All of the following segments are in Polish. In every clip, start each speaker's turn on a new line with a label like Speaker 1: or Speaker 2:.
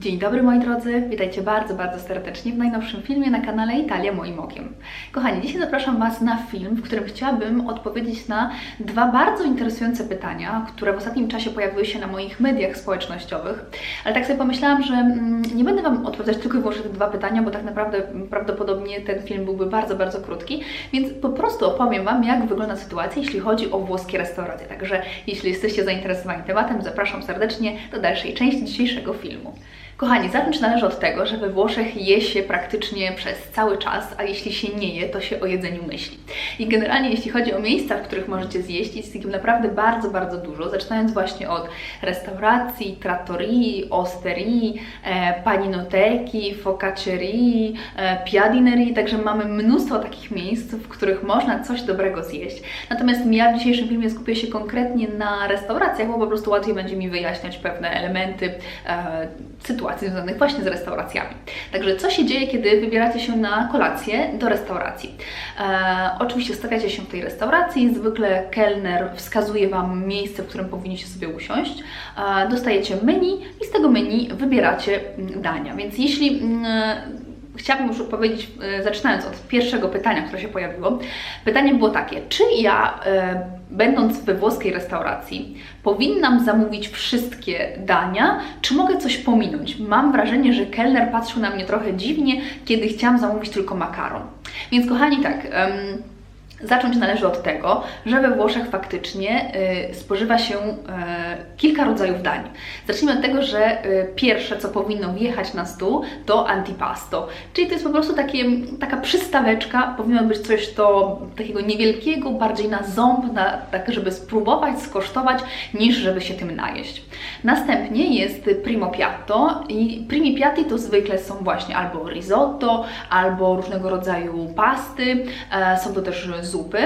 Speaker 1: Dzień dobry moi drodzy, witajcie bardzo, bardzo serdecznie w najnowszym filmie na kanale Italia moim okiem. Kochani, dzisiaj zapraszam Was na film, w którym chciałabym odpowiedzieć na dwa bardzo interesujące pytania, które w ostatnim czasie pojawiły się na moich mediach społecznościowych. Ale tak sobie pomyślałam, że mm, nie będę Wam odpowiadać tylko i wyłącznie te dwa pytania, bo tak naprawdę mm, prawdopodobnie ten film byłby bardzo, bardzo krótki, więc po prostu opowiem Wam, jak wygląda sytuacja, jeśli chodzi o włoskie restauracje. Także jeśli jesteście zainteresowani tematem, zapraszam serdecznie do dalszej części dzisiejszego filmu. Kochani, zacząć należy od tego, że we Włoszech je się praktycznie przez cały czas, a jeśli się nie je, to się o jedzeniu myśli. I generalnie jeśli chodzi o miejsca, w których możecie zjeść, jest ich naprawdę bardzo, bardzo dużo, zaczynając właśnie od restauracji, trattorii, osterii, e, paninoteki, focaccerii, e, piadinerii, także mamy mnóstwo takich miejsc, w których można coś dobrego zjeść. Natomiast ja w dzisiejszym filmie skupię się konkretnie na restauracjach, bo po prostu łatwiej będzie mi wyjaśniać pewne elementy e, sytuacji związanych właśnie z restauracjami. Także co się dzieje, kiedy wybieracie się na kolację do restauracji? E, oczywiście stawiacie się w tej restauracji, zwykle kelner wskazuje Wam miejsce, w którym powinniście sobie usiąść, e, dostajecie menu i z tego menu wybieracie mm, dania. Więc jeśli mm, Chciałabym już odpowiedzieć, e, zaczynając od pierwszego pytania, które się pojawiło. Pytanie było takie: czy ja, e, będąc we włoskiej restauracji, powinnam zamówić wszystkie dania, czy mogę coś pominąć? Mam wrażenie, że kelner patrzył na mnie trochę dziwnie, kiedy chciałam zamówić tylko makaron. Więc, kochani, tak. em, Zacząć należy od tego, że we Włoszech faktycznie y, spożywa się y, kilka rodzajów dań. Zacznijmy od tego, że y, pierwsze, co powinno wjechać na stół, to antipasto. Czyli to jest po prostu takie, taka przystaweczka, powinno być coś to takiego niewielkiego, bardziej na ząb, na, tak żeby spróbować, skosztować, niż żeby się tym najeść. Następnie jest primo piatto i primi piatti to zwykle są właśnie albo risotto, albo różnego rodzaju pasty, e, są to też zupy.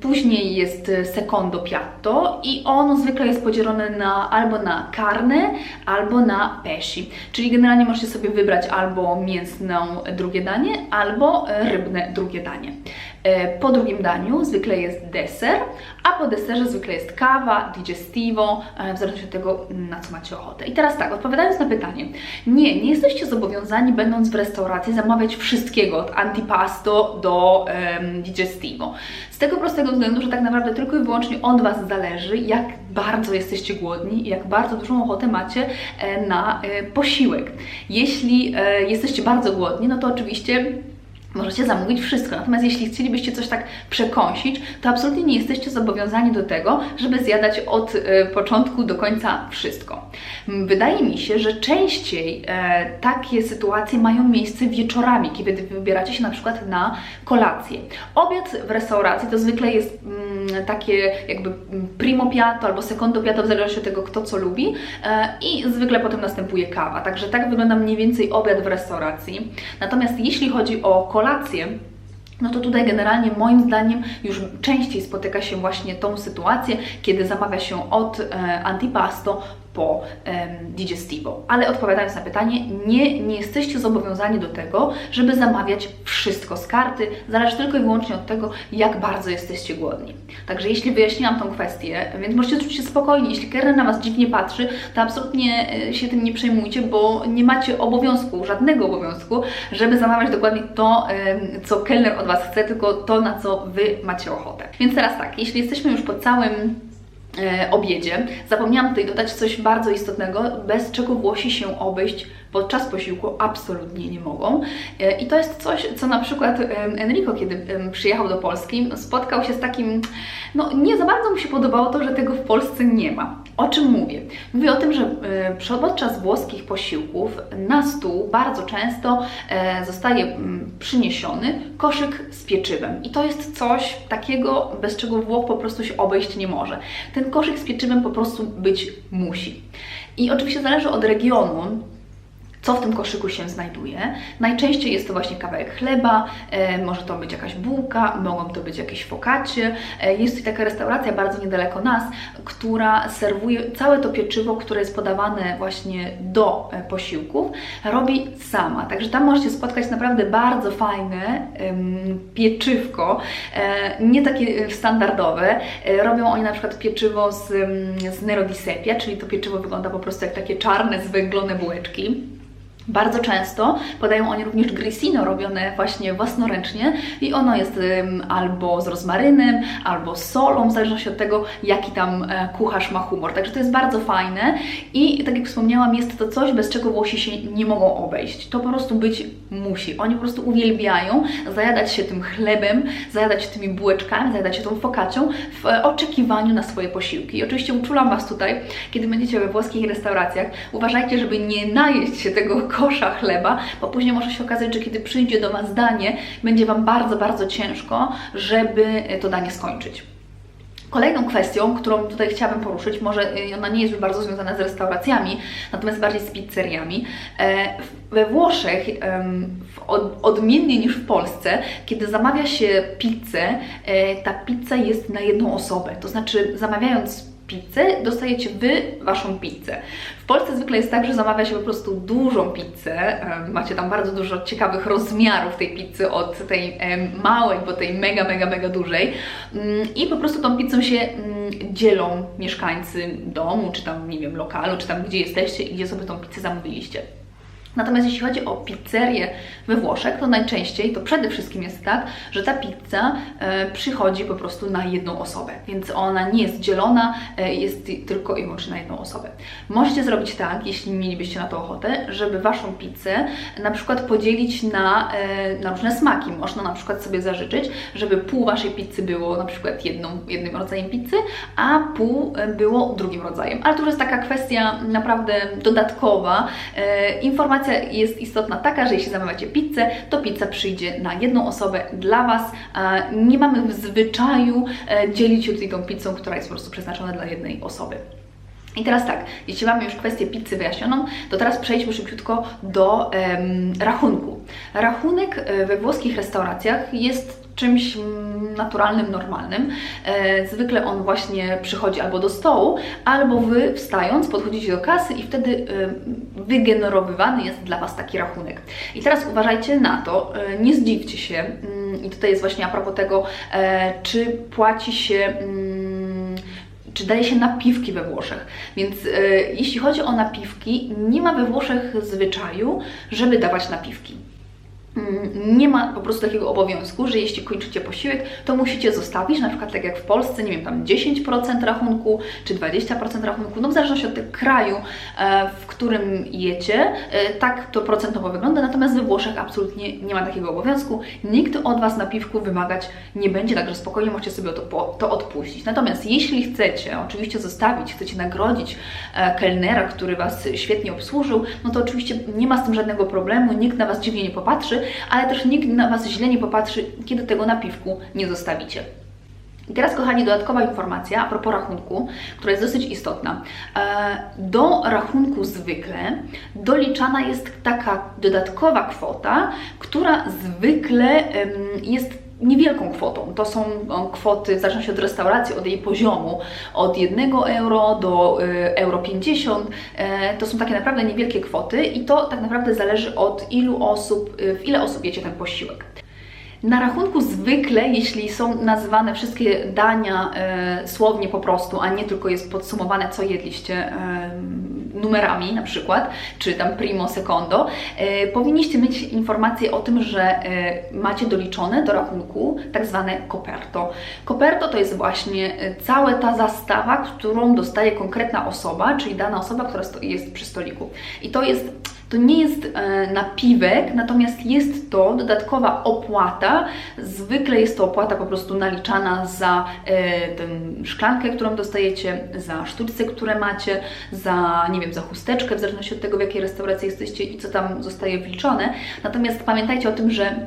Speaker 1: Później jest secondo piatto i ono zwykle jest podzielone na, albo na carne, albo na pesci. Czyli generalnie możecie sobie wybrać albo mięsną drugie danie, albo rybne drugie danie. E, Po drugim daniu zwykle jest deser, a po deserze zwykle jest kawa, digestivo, e, w zależności od tego, na co macie ochotę. I teraz tak, odpowiadając na pytanie, nie, nie jesteście zobowiązani, będąc w restauracji, zamawiać wszystkiego, od antipasto do em, digestivo. Z tego prostego względu, że tak naprawdę tylko i wyłącznie od Was zależy, jak bardzo jesteście głodni i jak bardzo dużą ochotę macie e, na posiłek. Jeśli jesteście bardzo głodni, no to oczywiście Możecie zamówić wszystko, natomiast jeśli chcielibyście coś tak przekąsić, to absolutnie nie jesteście zobowiązani do tego, żeby zjadać od e, początku do końca wszystko. Wydaje mi się, że częściej e, takie sytuacje mają miejsce wieczorami, kiedy wybieracie się na przykład na kolację. Obiad w restauracji to zwykle jest mm, takie jakby mm, primo piatto albo secondo piatto, w zależności od tego, kto co lubi e, i zwykle potem następuje kawa. Także tak wygląda mniej więcej obiad w restauracji. Natomiast jeśli chodzi o kolację, no to tutaj generalnie moim zdaniem już częściej spotyka się właśnie tą sytuację, kiedy zamawia się od e, antipasto po digestivo. Ale odpowiadając na pytanie, nie, nie jesteście zobowiązani do tego, żeby zamawiać wszystko z karty. Zależy tylko i wyłącznie od tego, jak bardzo jesteście głodni. Także jeśli wyjaśniłam tą kwestię, więc możecie czuć się spokojni. Jeśli kelner na Was dziwnie patrzy, to absolutnie e, się tym nie przejmujcie, bo nie macie obowiązku, żadnego obowiązku, żeby zamawiać dokładnie to, co kelner od Was chce, tylko to, na co Wy macie ochotę. Więc teraz tak, jeśli jesteśmy już po całym obiedzie. Zapomniałam tutaj dodać coś bardzo istotnego, bez czego Włosi się obejść podczas posiłku absolutnie nie mogą. E, I to jest coś, co na przykład Enrico, kiedy przyjechał do Polski, spotkał się z takim, no nie za bardzo mu się podobało to, że tego w Polsce nie ma. O czym mówię? Mówię o tym, że e, podczas włoskich posiłków na stół bardzo często e, zostaje przyniesiony koszyk z pieczywem. I to jest coś takiego, bez czego Włoch po prostu się obejść nie może. Ten koszyk z pieczywem po prostu być musi. I oczywiście zależy od regionu, co w tym koszyku się znajduje. Najczęściej jest to właśnie kawałek chleba, e, może to być jakaś bułka, mogą to być jakieś focaccie. E, jest tutaj taka restauracja bardzo niedaleko nas, która serwuje całe to pieczywo, które jest podawane właśnie do e, posiłków, robi sama. Także tam możecie spotkać naprawdę bardzo fajne pieczywko, e, nie takie e, standardowe. E, robią oni na przykład pieczywo z, z Nero di Sepia, czyli to pieczywo wygląda po prostu jak takie czarne, zwęglone bułeczki. Bardzo często podają oni również grissino robione właśnie własnoręcznie i ono jest albo z rozmarynem, albo z solą, w zależności od tego, jaki tam e, kucharz ma humor. Także to jest bardzo fajne i tak jak wspomniałam, jest to coś, bez czego Włosi się nie mogą obejść. To po prostu być musi. Oni po prostu uwielbiają zajadać się tym chlebem, zajadać się tymi bułeczkami, zajadać się tą focaccią w oczekiwaniu na swoje posiłki. I oczywiście uczulam Was tutaj, kiedy będziecie we włoskich restauracjach, uważajcie, żeby nie najeść się tego kosza chleba, bo później może się okazać, że kiedy przyjdzie do Was danie, będzie Wam bardzo, bardzo ciężko, żeby to danie skończyć. Kolejną kwestią, którą tutaj chciałabym poruszyć, może ona nie jest już bardzo związana z restauracjami, natomiast bardziej z pizzeriami. E, we Włoszech, odmiennie niż w Polsce, kiedy zamawia się pizzę, e, ta pizza jest na jedną osobę. To znaczy, zamawiając pizzę, dostajecie Wy Waszą pizzę. W Polsce zwykle jest tak, że zamawia się po prostu dużą pizzę, macie tam bardzo dużo ciekawych rozmiarów tej pizzy, od tej małej po tej mega, mega, mega dużej mm, i po prostu tą pizzą się mm, dzielą mieszkańcy domu, czy tam, nie wiem, lokalu, czy tam gdzie jesteście i gdzie sobie tą pizzę zamówiliście. Natomiast jeśli chodzi o pizzerię we Włoszech, to najczęściej to przede wszystkim jest tak, że ta pizza e, przychodzi po prostu na jedną osobę, więc ona nie jest dzielona, e, jest tylko i wyłącznie na jedną osobę. Możecie zrobić tak, jeśli mielibyście na to ochotę, żeby Waszą pizzę na przykład podzielić na, e, na różne smaki. Można na przykład sobie zażyczyć, żeby pół Waszej pizzy było na przykład jedną, jednym rodzajem pizzy, a pół e, było drugim rodzajem. Ale to już jest taka kwestia naprawdę dodatkowa. E, informacja informacja jest istotna taka, że jeśli zamawiacie pizzę, to pizza przyjdzie na jedną osobę dla Was. Nie mamy w zwyczaju e, dzielić się tutaj tą pizzą, która jest po prostu przeznaczona dla jednej osoby. I teraz tak, jeśli mamy już kwestię pizzy wyjaśnioną, to teraz przejdźmy szybciutko do um, rachunku. Rachunek e, we włoskich restauracjach jest czymś naturalnym, normalnym. E, zwykle on właśnie przychodzi albo do stołu, albo Wy wstając podchodzicie do kasy i wtedy e, wygenerowywany jest dla Was taki rachunek. I teraz uważajcie na to, e, nie zdziwcie się, mm, i tutaj jest właśnie a propos tego, czy płaci się mm, czy daje się napiwki we Włoszech. Więc e, jeśli chodzi o napiwki, nie ma we Włoszech zwyczaju, żeby dawać napiwki. Mm, nie ma po prostu takiego obowiązku, że jeśli kończycie posiłek, to musicie zostawić, na przykład tak jak w Polsce, nie wiem, tam 10% rachunku, czy 20% rachunku, no w zależności od tego kraju, e, w którym jecie, e, tak to procentowo wygląda, natomiast we Włoszech absolutnie nie ma takiego obowiązku, nikt od Was na piwku wymagać nie będzie, także spokojnie możecie sobie to, to odpuścić. Natomiast jeśli chcecie oczywiście zostawić, chcecie nagrodzić e, kelnera, który Was świetnie obsłużył, no to oczywiście nie ma z tym żadnego problemu, nikt na Was dziwnie nie popatrzy, ale też nikt na Was źle nie popatrzy, kiedy tego napiwku nie zostawicie. I teraz, kochani, dodatkowa informacja a propos rachunku, która jest dosyć istotna. E, do rachunku zwykle doliczana jest taka dodatkowa kwota, która zwykle jest niewielką kwotą. To są kwoty, w zależności od restauracji, od jej poziomu, od 1 euro do y, euro 50. E, to są takie naprawdę niewielkie kwoty i to tak naprawdę zależy od ilu osób, y, w ile osób jecie ten posiłek. Na rachunku zwykle, jeśli są nazywane wszystkie dania e, słownie po prostu, a nie tylko jest podsumowane, co jedliście e, numerami na przykład, czy tam primo, secondo, e, powinniście mieć informację o tym, że e, macie doliczone do rachunku tak zwane coperto. Coperto to jest właśnie e, cała ta zastawa, którą dostaje konkretna osoba, czyli dana osoba, która jest przy stoliku. I to jest to nie jest e, napiwek, natomiast jest to dodatkowa opłata. Zwykle jest to opłata po prostu naliczana za e, szklankę, którą dostajecie, za sztuczce, które macie, za, nie wiem, za chusteczkę, w zależności od tego, w jakiej restauracji jesteście i co tam zostaje wliczone. Natomiast pamiętajcie o tym, że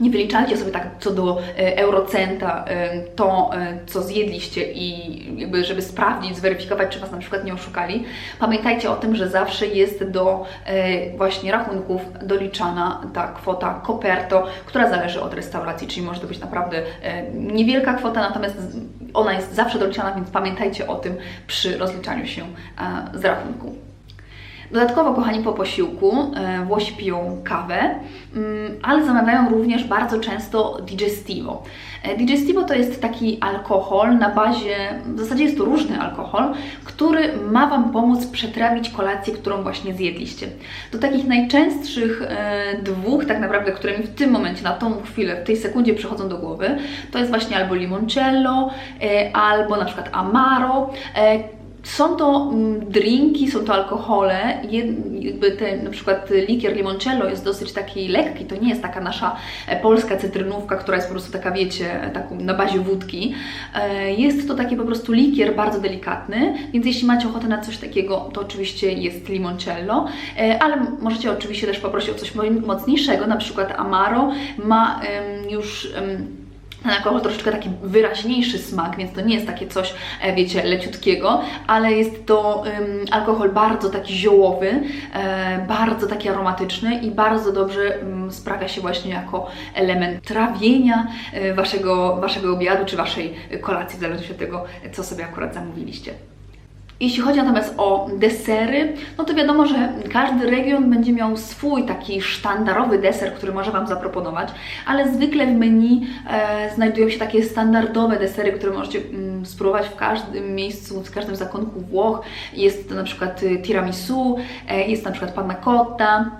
Speaker 1: nie wyliczajcie sobie tak co do e, eurocenta e, to, e, co zjedliście i jakby, żeby sprawdzić, zweryfikować, czy Was na przykład nie oszukali. Pamiętajcie o tym, że zawsze jest do właśnie rachunków doliczana ta kwota koperto, która zależy od restauracji, czyli może to być naprawdę niewielka kwota, natomiast ona jest zawsze doliczana, więc pamiętajcie o tym przy rozliczaniu się z rachunku. Dodatkowo, kochani, po posiłku e, Włosi piją kawę, mm, ale zamawiają również bardzo często digestivo. E, Digestivo to jest taki alkohol na bazie, w zasadzie jest to różny alkohol, który ma Wam pomóc przetrawić kolację, którą właśnie zjedliście. Do takich najczęstszych e, dwóch, tak naprawdę, które mi w tym momencie, na tą chwilę, w tej sekundzie przychodzą do głowy, to jest właśnie albo limoncello, albo na przykład amaro. Są to mm, drinki, są to alkohole, jakby ten na przykład likier limoncello jest dosyć taki lekki, to nie jest taka nasza e, polska cytrynówka, która jest po prostu taka, wiecie, taką na bazie wódki. E, Jest to taki po prostu likier bardzo delikatny, więc jeśli macie ochotę na coś takiego, to oczywiście jest limoncello, E, ale możecie oczywiście też poprosić o coś mo- mocniejszego, na przykład Amaro ma już... alkohol troszeczkę taki wyraźniejszy smak, więc to nie jest takie coś, e, wiecie, leciutkiego, ale jest to ym, alkohol bardzo taki ziołowy, e, bardzo taki aromatyczny i bardzo dobrze ym, sprawia się właśnie jako element trawienia e, waszego, waszego obiadu czy waszej kolacji, w zależności od tego, co sobie akurat zamówiliście. Jeśli chodzi natomiast o desery, no to wiadomo, że każdy region będzie miał swój taki sztandarowy deser, który może Wam zaproponować, ale zwykle w menu e, znajdują się takie standardowe desery, które możecie mm, spróbować w każdym miejscu, w każdym zakątku Włoch. Jest to na przykład y, tiramisu, e, jest na przykład panna cotta,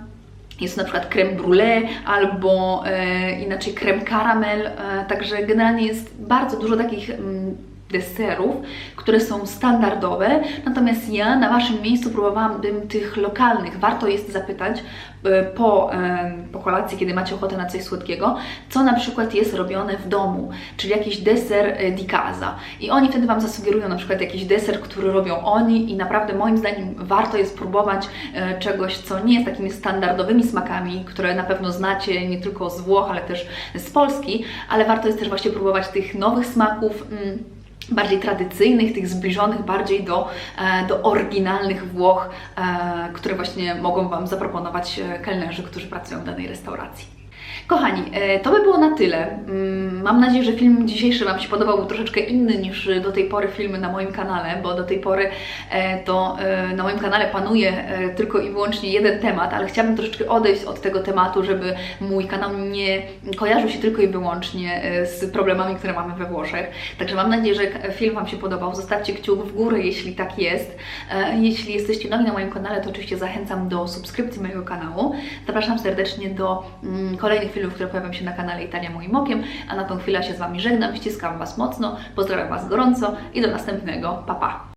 Speaker 1: jest na przykład creme brulee albo e, inaczej creme caramel, e, także generalnie jest bardzo dużo takich mm, deserów, które są standardowe, natomiast ja na Waszym miejscu próbowałabym tych lokalnych. Warto jest zapytać e, po, e, po kolacji, kiedy macie ochotę na coś słodkiego, co na przykład jest robione w domu, czyli jakiś deser e, di casa. I oni wtedy Wam zasugerują na przykład jakiś deser, który robią oni i naprawdę moim zdaniem warto jest próbować czegoś, co nie jest takimi standardowymi smakami, które na pewno znacie nie tylko z Włoch, ale też z Polski, ale warto jest też właśnie próbować tych nowych smaków. Mm, bardziej tradycyjnych, tych zbliżonych bardziej do, e, do oryginalnych Włoch, e, które właśnie mogą Wam zaproponować e, kelnerzy, którzy pracują w danej restauracji. Kochani, e, to by było na tyle. Mm, Mam nadzieję, że film dzisiejszy Wam się podobał, był troszeczkę inny niż do tej pory filmy na moim kanale, bo do tej pory e, to e, na moim kanale panuje tylko i wyłącznie jeden temat, ale chciałabym troszeczkę odejść od tego tematu, żeby mój kanał nie kojarzył się tylko i wyłącznie z problemami, które mamy we Włoszech. Także mam nadzieję, że film Wam się podobał. Zostawcie kciuk w górę, jeśli tak jest. Jeśli jesteście nowi na moim kanale, to oczywiście zachęcam do subskrypcji mojego kanału. Zapraszam serdecznie do mm, kolejnych filmów, które pojawią się na kanale Italia Moim Okiem, a na tą chwilę się z Wami żegnam, ściskam Was mocno, pozdrawiam Was gorąco i do następnego. Pa, pa!